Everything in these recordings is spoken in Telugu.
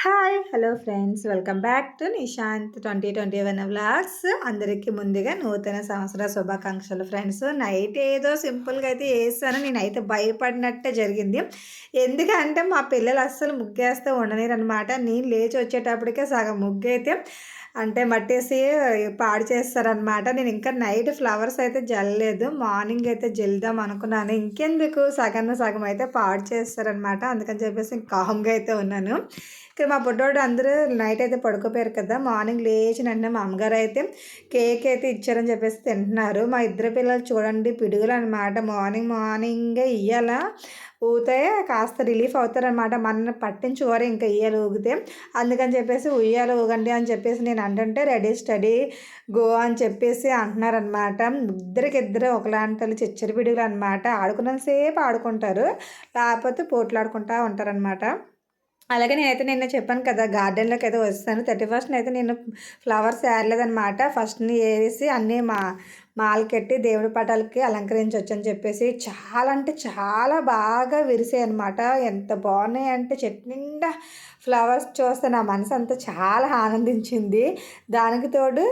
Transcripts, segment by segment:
Hi hello friends welcome back to Nishant twenty twenty one vlogs అందరికీ ముందుగా నూతన సంవత్సర శుభాకాంక్షలు ఫ్రెండ్స్ నైట్ ఏదో సింపుల్గా అయితే వేసాను నేనైతే భయపడినట్టే జరిగింది. ఎందుకంటే మా పిల్లలు అస్సలు ముగ్గేస్తే ఉండలేరు అనమాట నేను లేచి వచ్చేటప్పటికే సగం ముగ్గు అయితే అంటే మట్టేసి పాడు చేస్తారనమాట నేను ఇంకా నైట్ ఫ్లవర్స్ అయితే జల్లలేదు. మార్నింగ్ అయితే జల్దాం అనుకున్నాను. ఇంకెందుకు? సగం సగం అయితే పాడు చేస్తారనమాట అందుకని చెప్పేసి కామ్గా అయితే ఉన్నాను. ఇక మా బుడ్డోడు అందరూ నైట్ అయితే పడుకోపోయారు కదా మార్నింగ్ లేచి నన్ను మా అమ్మగారు అయితే కేక్ అయితే ఇచ్చారని చెప్పేసి తింటున్నారు. మా ఇద్దరు పిల్లలు చూడండి పిడుగులు అనమాట మార్నింగ్ మార్నింగే ఇయ్యాల. ఊతే కాస్త రిలీఫ్ అవుతారనమాట. మన పట్టించుకోరు ఇంకా ఇయ్యాలి ఊగితే. అందుకని చెప్పేసి ఉయ్యాలు ఊగండి అని చెప్పేసి నేను అంటుంటే రెడీ స్టడీ గో అని చెప్పేసి అంటున్నారనమాట. ఇద్దరికి ఇద్దరు ఒకలాంటి చిచ్చరి పిడుగులు అనమాట ఆడుకున్నంతసేపు ఆడుకుంటారు. లేకపోతే పోట్లాడుకుంటూ ఉంటారనమాట. అలాగే నేనైతే నిన్న చెప్పాను కదా గార్డెన్లోకి అయితే వస్తాను. థర్టీ ఫస్ట్ అయితే నేను ఫ్లవర్స్ ఏరలేదనమాట ఫస్ట్ని వేసి అన్నీ మా మాలకెట్టి దేవుడి పటాలకి అలంకరించవచ్చు అని చెప్పేసి చాలా అంటే చాలా బాగా విరిసాయి అనమాట ఎంత బాగున్నాయి అంటే చెట్టు నిండా ఫ్లవర్స్ చూస్తే నా మనసు అంతా చాలా ఆనందించింది. దానికి తోడు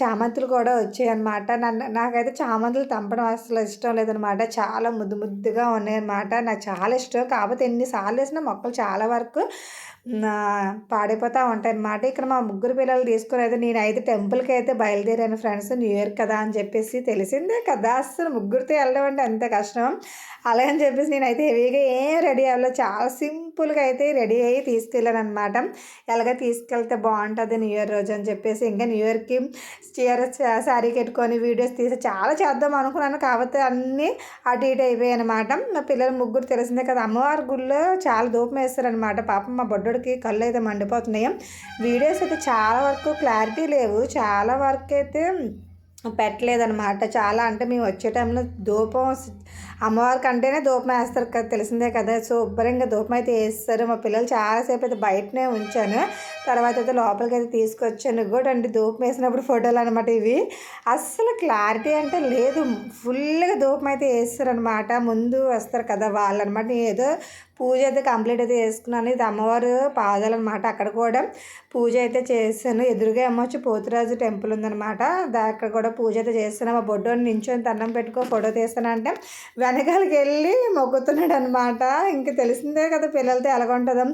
చామంతులు కూడా వచ్చాయి అనమాట నన్ను నాకైతే చామంతులు తంపడం అసలు ఇష్టం లేదనమాట చాలా ముద్దు ముద్దుగా ఉన్నాయన్నమాట నాకు చాలా ఇష్టం. కాకపోతే ఎన్నిసార్లు వేసిన మొక్కలు చాలా వరకు పాడైపోతూ ఉంటాయి అన్నమాట. ఇక్కడ మా ముగ్గురు పిల్లలు తీసుకుని అయితే నేను అయితే టెంపుల్కి అయితే బయలుదేరాను ఫ్రెండ్స్ న్యూ ఇయర్ కదా అని చెప్పేసి తెలిసిందే కదా. అసలు ముగ్గురితో వెళ్ళడం అంటే అంత కష్టం. అలా అని చెప్పేసి నేనైతే హెవీగా ఏం రెడీ అవ్వలేదు చాలా సింపుల్గా అయితే రెడీ అయ్యి తీసుకెళ్ళాను అనమాట ఎలాగ తీసుకెళ్తే బాగుంటుంది న్యూ ఇయర్ రోజు అని చెప్పేసి ఇంకా న్యూ ఇయర్కి చీర శారీ కట్టుకొని వీడియోస్ తీసి చాలా చేద్దాం అనుకున్నాను. కాకపోతే అన్నీ అటు ఇటు అయిపోయాయి అనమాట మా పిల్లలు ముగ్గురు తెలిసిందే కదా. అమ్మవారి గుళ్ళో చాలా దూపం వేస్తారనమాట పాపం మా బొడ్డు బొడ్డుకి కళ్ళు అయితే మండిపోతున్నాయి. వీడియోస్ అయితే చాలా వరకు క్లారిటీ లేవు. చాలా వరకు అయితే పెట్టలేదనమాట చాలా అంటే మేము వచ్చే టైంలో ధూపం అమ్మవారికి అంటేనే ధూపం వేస్తారు కదా తెలిసిందే కదా. శుభ్రంగా ధూపం అయితే వేస్తారు. మా పిల్లలు చాలాసేపు అయితే బయటనే ఉంచాను. తర్వాత అయితే లోపలికి అయితే తీసుకొచ్చాను. కూడా అండి ధూపం వేసినప్పుడు ఫోటోలు అనమాట ఇవి. అస్సలు క్లారిటీ అంటే లేదు. ఫుల్గా ధూపం అయితే వేస్తారనమాట ముందు వస్తారు కదా వాళ్ళు అనమాట ఏదో పూజ అయితే కంప్లీట్ అయితే చేసుకున్నాను. ఇది అమ్మవారు పాదాలు అనమాట అక్కడ కూడా. పూజ అయితే చేశాను. ఎదురుగా ఏమొచ్చి పోతురాజు టెంపుల్ ఉందనమాట అక్కడ కూడా పూజ అయితే చేస్తాను మా బొడ్డోని నించొని దండం పెట్టుకో ఫోటో తీస్తానంటే వెనకాలకి వెళ్ళి మొక్కుతున్నాడు అనమాట ఇంక తెలిసిందే కదా పిల్లలతో ఎలాగుంటుందో.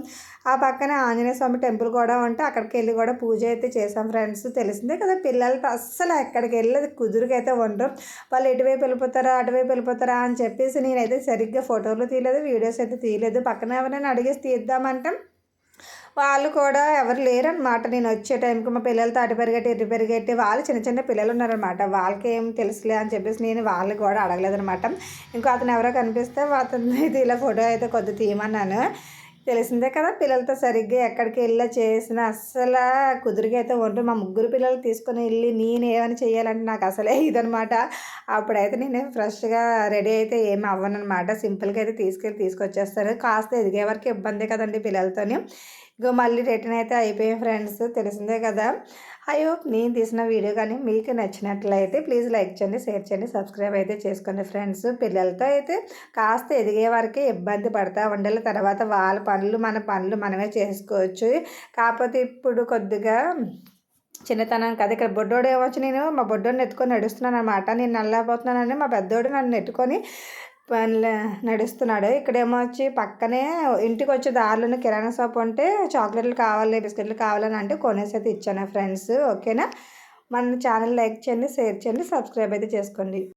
ఆ పక్కనే ఆంజనేయ స్వామి టెంపుల్ కూడా ఉంటే అక్కడికి వెళ్ళి కూడా పూజ అయితే చేసాం ఫ్రెండ్స్. తెలిసిందే కదా పిల్లలతో అస్సలు ఎక్కడికి వెళ్ళేది కుదురుకైతే ఉండరు. వాళ్ళు ఎటువైపు వెళ్ళిపోతారా అటువైపు వెళ్ళిపోతారా అని చెప్పేసి నేనైతే సరిగ్గా ఫోటోలు తీయలేదు వీడియోస్ అయితే తీయలేదు. పక్కన ఎవరైనా అడిగేసి తీద్దామంటే. వాళ్ళు కూడా ఎవరు లేరనమాట నేను వచ్చే టైంకి మా పిల్లలతో అటు పెరిగట్టి ఇటు పెరిగట్టి వాళ్ళు చిన్న చిన్న పిల్లలు ఉన్నారనమాట వాళ్ళకి ఏం తెలుసులే అని చెప్పేసి నేను వాళ్ళకి కూడా అడగలేదనమాట ఇంకో అతను ఎవరో కనిపిస్తే అతను అయితే ఇలా ఫోటో అయితే కొద్ది తీయమన్నాను. తెలిసిందే కదా పిల్లలతో సరిగ్గా ఎక్కడికి వెళ్ళా చేసిన. అస్సలు కుదురుగైతే అయితే మా ముగ్గురు పిల్లలు తీసుకొని వెళ్ళి నేను ఏమైనా చేయాలంటే నాకు అసలే ఇదనమాట. అప్పుడైతే నేను ఫ్రెష్గా రెడీ అయితే ఏమి అవ్వనమాట సింపుల్గా అయితే తీసుకెళ్ళి తీసుకొచ్చేస్తాను కాస్త ఎదిగే వరకు ఇబ్బంది కదండి పిల్లలతోని. ఇగో మళ్ళీ రిటర్న్ అయితే అయిపోయాయి ఫ్రెండ్స్ తెలిసిందే కదా. ఐ హోప్ నేను తీసిన వీడియో కానీ మీకు నచ్చినట్లయితే ప్లీజ్ లైక్ చేయండి షేర్ చేయండి సబ్స్క్రైబ్ అయితే చేసుకోండి ఫ్రెండ్స్ పిల్లలతో అయితే కాస్త ఎదిగే వరకే ఇబ్బంది పడతా ఉండాలి. తర్వాత వాళ్ళ పనులు మన పనులు మనమే చేసుకోవచ్చు. కాకపోతే ఇప్పుడు కొద్దిగా చిన్నతనం కదా ఇక్కడ బొడ్డోడు ఏమొచ్చి నేను మా బొడ్డోడిని ఎత్తుకొని నడుస్తున్నాను అనమాట నేను నల్లపోతున్నానని మా పెద్దోడు నన్ను నెట్టుకొని నడుస్తున్నాడు. ఇక్కడేమో వచ్చి పక్కనే ఇంటికి వచ్చే దారిలోనే కిరాణా షాప్ ఉంటే చాక్లెట్లు కావాలి బిస్కెట్లు కావాలని అంటే కొనేసి అయితే ఇచ్చాను ఫ్రెండ్స్. ఓకేనా? మన ఛానల్ లైక్ చేయండి షేర్ చేయండి సబ్స్క్రైబ్ అయితే చేసుకోండి.